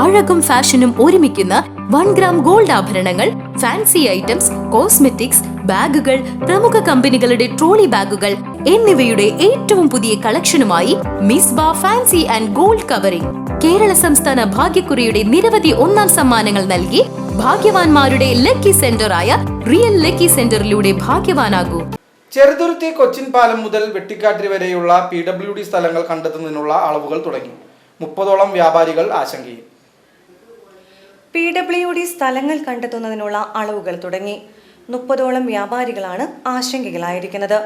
അഴകും ഫാഷനും ഒരുമിക്കുന്ന one gram gold ആഭരണങ്ങൾ ഫാൻസി ഐറ്റംസ് കോസ്മെറ്റിക്സ് ബാഗുകൾ പ്രമുഖ കമ്പനികളുടെ ട്രോളി ബാഗുകൾ എന്നിവയുടെ ഏറ്റവും പുതിയ കളക്ഷനുമായി മിസ് ബാ fancy and gold covering. Kerala സംസ്ഥാന ഭാഗ്യക്കുറിയുടെ നിരവധി ഒന്നാം സമ്മാനങ്ങൾ നൽകി ഭാഗ്യവാന്മാരുടെ ലക്കി സെന്ററായ റിയൽ ലക്കി സെന്ററിലൂടെ ഭാഗ്യവാനാകൂ. ചെറുതുരുത്തി കൊച്ചിൻ പാലം മുതൽ വെട്ടിക്കാട്ടിരി വരെയുള്ള പി ഡബ്ല്യു ഡി സ്ഥലങ്ങൾ കണ്ടെത്തുന്നതിനുള്ള അളവുകൾ തുടങ്ങി. മുപ്പതോളം വ്യാപാരികൾ ആശങ്കയിൽ. പി ഡബ്ല്യു ഡി സ്ഥലങ്ങൾ കണ്ടെത്തുന്നതിനുള്ള അളവുകൾ തുടങ്ങി. മുപ്പതോളം വ്യാപാരികളാണ് ആശങ്കയിലായിരിക്കുന്നത്.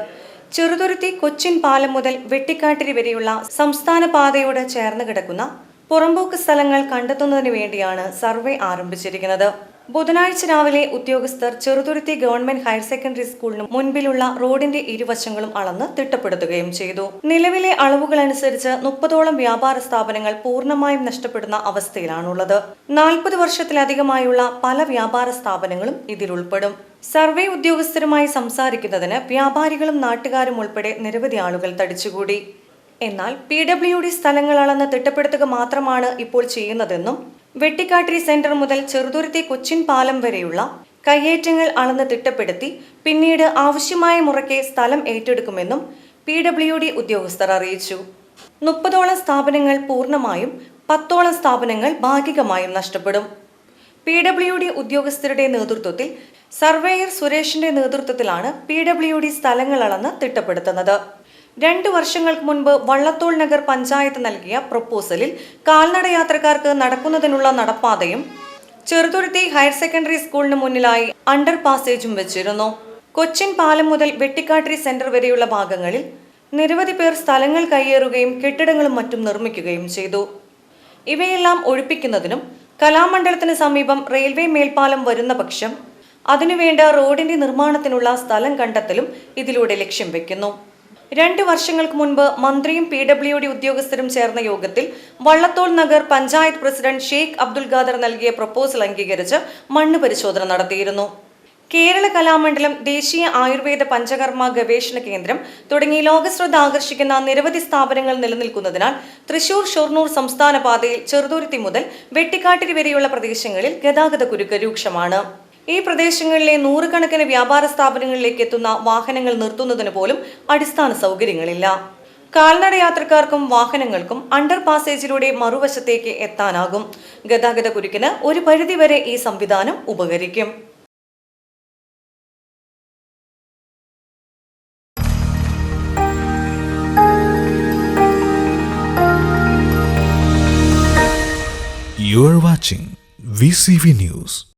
ചെറുതുരുത്തി കൊച്ചിൻ പാലം മുതൽ വെട്ടിക്കാട്ടിരി വരെയുള്ള സംസ്ഥാന പാതയോട് ചേർന്ന് കിടക്കുന്ന പുറമ്പോക്ക് സ്ഥലങ്ങൾ കണ്ടെത്തുന്നതിന് വേണ്ടിയാണ് സർവേ ആരംഭിച്ചിരിക്കുന്നത്. ബുധനാഴ്ച രാവിലെ ഉദ്യോഗസ്ഥർ ചെറുതുരുത്തി ഗവൺമെന്റ് ഹയർ സെക്കൻഡറി സ്കൂളിന് മുൻപിലുള്ള റോഡിന്റെ ഇരുവശങ്ങളും അളന്ന് തിട്ടപ്പെടുത്തുകയും ചെയ്തു. നിലവിലെ അളവുകൾ അനുസരിച്ച് മുപ്പതോളം വ്യാപാര സ്ഥാപനങ്ങൾ പൂർണമായും നഷ്ടപ്പെടുന്ന അവസ്ഥയിലാണുള്ളത്. നാൽപ്പത് വർഷത്തിലധികമായുള്ള പല വ്യാപാര സ്ഥാപനങ്ങളും ഇതിലുൾപ്പെടും. സർവേ ഉദ്യോഗസ്ഥരുമായി സംസാരിക്കുന്നതിന് വ്യാപാരികളും നാട്ടുകാരും ഉൾപ്പെടെ നിരവധി ആളുകൾ തടിച്ചുകൂടി. എന്നാൽ പി ഡബ്ല്യു ഡി സ്ഥലങ്ങൾ അളന്ന് തിട്ടപ്പെടുത്തുക മാത്രമാണ് ഇപ്പോൾ ചെയ്യുന്നതെന്നും വെട്ടിക്കാട്ടിരി സെന്റർ മുതൽ ചെറുതുരുത്തി കൊച്ചിൻ പാലം വരെയുള്ള കയ്യേറ്റങ്ങൾ അളന്ന് തിട്ടപ്പെടുത്തി പിന്നീട് ആവശ്യമായ മുറയ്ക്ക് സ്ഥലം ഏറ്റെടുക്കുമെന്നും പി ഡബ്ല്യു ഡി ഉദ്യോഗസ്ഥർ അറിയിച്ചു. മുപ്പതോളം സ്ഥാപനങ്ങൾ പൂർണമായും പത്തോളം സ്ഥാപനങ്ങൾ ഭാഗികമായും നഷ്ടപ്പെടും. പി ഡബ്ല്യു ഡി ഉദ്യോഗസ്ഥരുടെ നേതൃത്വത്തിൽ സർവേയർ സുരേഷിന്റെ നേതൃത്വത്തിലാണ് പി ഡബ്ല്യു ഡി സ്ഥലങ്ങൾ അളന്ന് തിട്ടപ്പെടുത്തുന്നത്. രണ്ടു വർഷങ്ങൾക്ക് മുൻപ് വള്ളത്തോൾ നഗർ പഞ്ചായത്ത് നൽകിയ പ്രപ്പോസലിൽ കാൽനടയാത്രക്കാർക്ക് നടക്കുന്നതിനുള്ള നടപ്പാതയും ചെറുതുരുത്തി ഹയർ സെക്കൻഡറി സ്കൂളിന് മുന്നിലായി അണ്ടർ പാസേജും വെച്ചിരുന്നു. കൊച്ചിൻ പാലം മുതൽ വെട്ടിക്കാട്ടിരി സെന്റർ വരെയുള്ള ഭാഗങ്ങളിൽ നിരവധി പേർ സ്ഥലങ്ങൾ കയ്യേറുകയും കെട്ടിടങ്ങളും മറ്റും നിർമ്മിക്കുകയും ചെയ്തു. ഇവയെല്ലാം ഒഴിപ്പിക്കുന്നതിനും കലാമണ്ഡലത്തിന് സമീപം റെയിൽവേ മേൽപ്പാലം വരുന്ന പക്ഷം അതിനുവേണ്ട റോഡിന്റെ നിർമ്മാണത്തിനുള്ള സ്ഥലം കണ്ടെത്തലും ഇതിലൂടെ ലക്ഷ്യം വെക്കുന്നു. രണ്ട് വർഷങ്ങൾക്ക് മുൻപ് മന്ത്രിയും പി ഡബ്ല്യു ഡി ഉദ്യോഗസ്ഥരും ചേർന്ന യോഗത്തിൽ വള്ളത്തോൾ നഗർ പഞ്ചായത്ത് പ്രസിഡന്റ് ഷെയ്ഖ് അബ്ദുൽ ഖാദർ നൽകിയ പ്രപ്പോസൽ അംഗീകരിച്ച് മണ്ണ് പരിശോധന നടത്തിയിരുന്നു. കേരള കലാമണ്ഡലം ദേശീയ ആയുർവേദ പഞ്ചകർമ്മ ഗവേഷണ കേന്ദ്രം തുടങ്ങി ലോകശ്രദ്ധ ആകർഷിക്കുന്ന നിരവധി സ്ഥാപനങ്ങൾ നിലനിൽക്കുന്നതിനാൽ തൃശൂർ ഷൊർണൂർ സംസ്ഥാന പാതയിൽ ചെറുതുരുത്തി മുതൽ വെട്ടിക്കാട്ടിരി വരെയുള്ള പ്രദേശങ്ങളിൽ ഗതാഗത കുരുക്ക് രൂക്ഷമാണ്. ഈ പ്രദേശങ്ങളിലെ നൂറുകണക്കിന് വ്യാപാര സ്ഥാപനങ്ങളിലേക്ക് എത്തുന്ന വാഹനങ്ങൾ നിർത്തുന്നതിന് പോലും അടിസ്ഥാന സൗകര്യങ്ങളില്ല. കാൽനട യാത്രക്കാർക്കും വാഹനങ്ങൾക്കും അണ്ടർ പാസേജിലൂടെ മറുവശത്തേക്ക് എത്താനാകും. ഗതാഗത കുരുക്കിന് ഒരു പരിധിവരെ ഈ സംവിധാനം ഉപകരിക്കും. You are watching VCV News.